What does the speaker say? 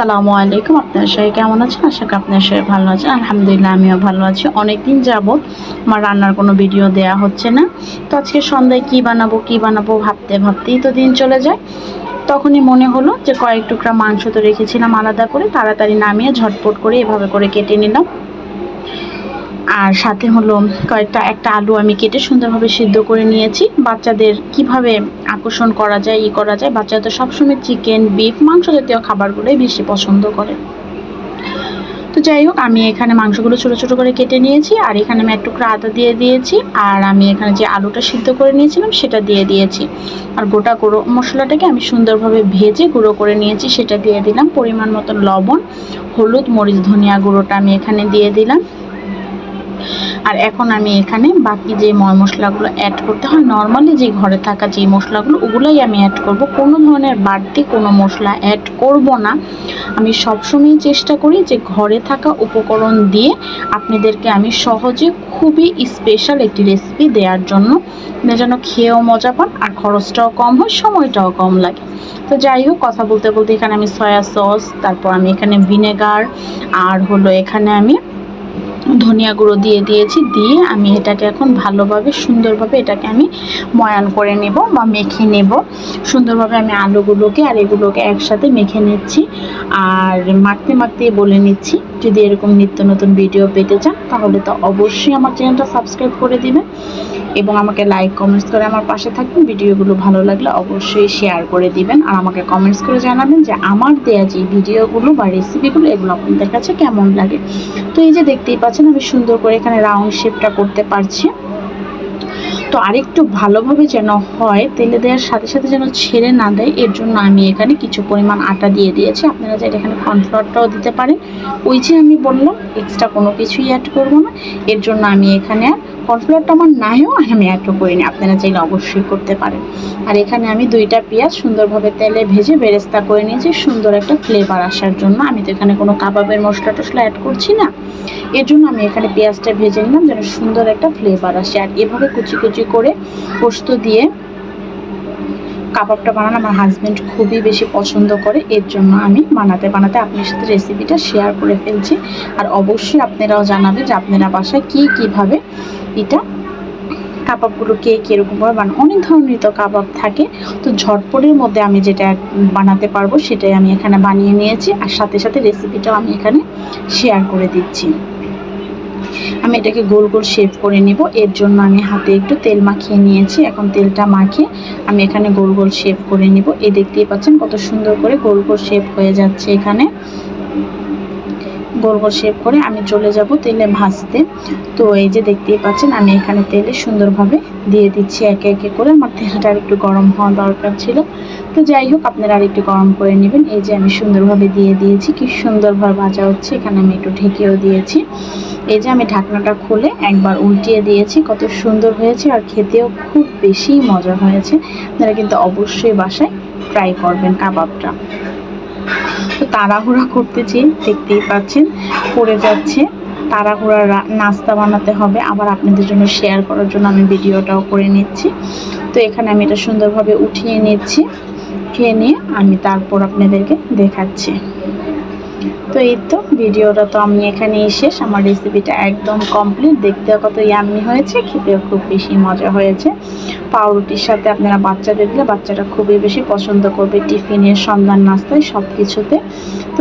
আসসালামু আলাইকুম। আপনার সবাই কেমন আছেন? আশা করি আপনার সবাই ভালো আছেন। আলহামদুলিল্লাহ, আমিও ভালো আছি। অনেকদিন যাব আমার রান্নার কোনো ভিডিও দেয়া হচ্ছে না। তো আজকে সন্ধ্যায় কি বানাবো কি বানাবো ভাবতে ভাবতেই তো দিন চলে যায়। তখনই মনে হলো যে কয়েক টুকরা মাংস তো রেখেছিলাম আলাদা করে। তাড়াতাড়ি নামিয়ে ঝটপট করে এভাবে করে কেটে নিলাম। আর সাথে হলো কয়েকটা, একটা আলু আমি কেটে সুন্দরভাবে সিদ্ধ করে নিয়েছি। বাচ্চাদের কীভাবে আকর্ষণ করা যায়, ই করা যায়, বাচ্চারা তো সবসময় চিকেন বিফ মাংস জাতীয় খাবারগুলোই বেশি পছন্দ করে। তো যাই হোক, আমি এখানে মাংসগুলো ছোটো ছোটো করে কেটে নিয়েছি, আর এখানে আমি এক টুকরা আদা দিয়ে দিয়েছি, আর আমি এখানে যে আলুটা সিদ্ধ করে নিয়েছিলাম সেটা দিয়ে দিয়েছি। আর গোটা গুঁড়ো মশলাটাকে আমি সুন্দরভাবে ভেজে গুঁড়ো করে নিয়েছি, সেটা দিয়ে দিলাম পরিমাণ মতো লবণ, হলুদ, মরিচ, ধনিয়া গুঁড়োটা আমি এখানে দিয়ে দিলাম। আর এখন আমি এখানে বাকি যে ময় মশলাগুলো অ্যাড করতে হয় নর্মালি যে ঘরে থাকা যে মশলাগুলো, ওগুলোই আমি অ্যাড করব। কোনো ধরনের বাড়তি কোনো মশলা অ্যাড করব না। আমি সবসময় চেষ্টা করি যে ঘরে থাকা উপকরণ দিয়ে আপনাদেরকে আমি সহজে খুবই স্পেশাল একটি রেসিপি দেওয়ার জন্য যেন খেয়েও মজা পান আর খরচটাও কম হয়, সময়টাও কম লাগে। তো যাই হোক, কথা বলতে বলতে এখানে আমি সয়া সস তারপর আমি এখানে ভিনেগার আর হলো এখানে আমি ধনিয়া গুঁড়ো দিয়ে দিয়েছি, দিয়ে আমি এটাকে এখন ভালোভাবে, সুন্দরভাবে এটাকে আমি ময়ান করে নেব বা মেখে নেব। সুন্দরভাবে আমি আলুগুলোকে আর এগুলোকে একসাথে মেখে নিচ্ছি। আর মাখতে মাখতে বলে নিচ্ছি যদি এরকম নিত্য নতুন ভিডিও পেতে চান, তাহলে তো অবশ্যই আমার চ্যানেলটা সাবস্ক্রাইব করে দিবেন এবং আমাকে লাইক কমেন্টস করে আমার পাশে থাকবেন। ভিডিওগুলো ভালো লাগলে অবশ্যই শেয়ার করে দিবেন আর আমাকে কমেন্টস করে জানাবেন যে আমার দেয়া যে ভিডিওগুলো বা রেসিপিগুলো এগুলো আপনাদের কাছে কেমন লাগে। তো এই যে দেখতেই পাচ্ছেন, আমি সুন্দর করে এখানে রাউন্ড শেপটা করতে পারছি। তো আরেকটু ভালোভাবে যেন হয়, তেলে দেওয়ার সাথে সাথে যেন ছেড়ে না দেয়, এর জন্য আমি এখানে কিছু পরিমাণ আটা দিয়ে দিয়েছি। আপনারা চাইলে এখানে কর্নফ্লাওয়ারটাও দিতে পারেন। ওই যে আমি বললাম এক্সট্রা কোনো কিছুই অ্যাড করব না। এর জন্য আমি এখানে আর কর্নফ্লাওয়ারটা আমার নাইও আমি অ্যাডও করিনি আপনারা চাইলে অবশ্যই করতে পারেন। আর এখানে আমি দুইটা পেঁয়াজ সুন্দরভাবে তেলে ভেজে বেরেস্তা করে নিয়েছি। সুন্দর একটা ফ্লেভার আসার জন্য। আমি তো এখানে কোনো কাবাবের মশলা টশলা অ্যাড করছি না। এর জন্য আমি এখানে পেঁয়াজটা ভেজে নিলাম যেন সুন্দর একটা ফ্লেভার আসে। আর এভাবে কুচি কুচি করে পোস্ত দিয়ে কাবাবটা বানানো আমার হাজব্যান্ড খুবই বেশি পছন্দ করে, এর জন্য আমি বানাতে বানাতে আপনার সাথে রেসিপিটা শেয়ার করে ফেলছি। আর অবশ্যই আপনারাও জানাবেন যে আপনারা বাসায় কী, কীভাবে এটা কাবাবগুলো কে কীরকমভাবে বানান। অনেক ধরনের তো কাবাব থাকে, তো ঝটপটের মধ্যে আমি যেটা বানাতে পারব সেটাই আমি এখানে বানিয়ে নিয়েছি। আর সাথে সাথে রেসিপিটাও আমি এখানে শেয়ার করে দিচ্ছি। আমি এটাকে গোল গোল শেপ করে নেব। এর জন্য আমি হাতে একটু তেল মাখিয়ে নিয়েছি। এখন তেলটা মাখিয়ে আমি এখানে গোল গোল শেপ করে নেব। এই দেখতেই পাচ্ছেন কত সুন্দর করে গোল গোল শেপ হয়ে যাচ্ছে এখানে। গোল গোল শেপ করে আমি চলে যাব তেলে ভাজতে। তো এই যে দেখতেই পাচ্ছেন, আমি এখানে তেলে সুন্দরভাবে দিয়ে দিচ্ছি একে একে করে। আমার তেলটা আর একটু গরম হওয়া দরকার ছিল। তো যাই হোক, আপনারা আর একটু গরম করে নেবেন। এই যে আমি সুন্দরভাবে দিয়ে দিয়েছি। কি সুন্দরভাবে ভাজা হচ্ছে, এখানে আমি একটু ঢেকেও দিয়েছি। এই যে আমি ঢাকনাটা খুলে একবার উল্টিয়ে দিয়েছি। কত সুন্দর হয়েছে আর খেতেও খুব বেশি মজা হয়েছে। আপনারা কিন্তু অবশ্যই বাসায় ট্রাই করবেন কাবাবটা। তাড়াহুড়া করতেছি দেখতেই পাচ্ছেন, পড়ে যাচ্ছে। তাড়াহুড়া নাস্তা বানাতে হবে। আবার আপনাদের জন্য শেয়ার করার জন্য আমি ভিডিওটাও করে নিচ্ছি। তো এখানে আমি এটা সুন্দরভাবে উঠিয়ে নিচ্ছি। খেয়ে নিয়ে আমি তারপর আপনাদেরকে দেখাচ্ছি। তো এই তো ভিডিওটা তো আমি এখানেই শেষ। আমার রেসিপিটা একদম কমপ্লিট দেখতে কত ইয়াম্মি হয়েছে, খেতেও খুব বেশি মজা হয়েছে। পাউরুটির সাথে আপনারা বাচ্চাদের দিলে বাচ্চাটা খুবই বেশি পছন্দ করবে টিফিনের সন্ধান নাস্তায় সব কিছুতে তো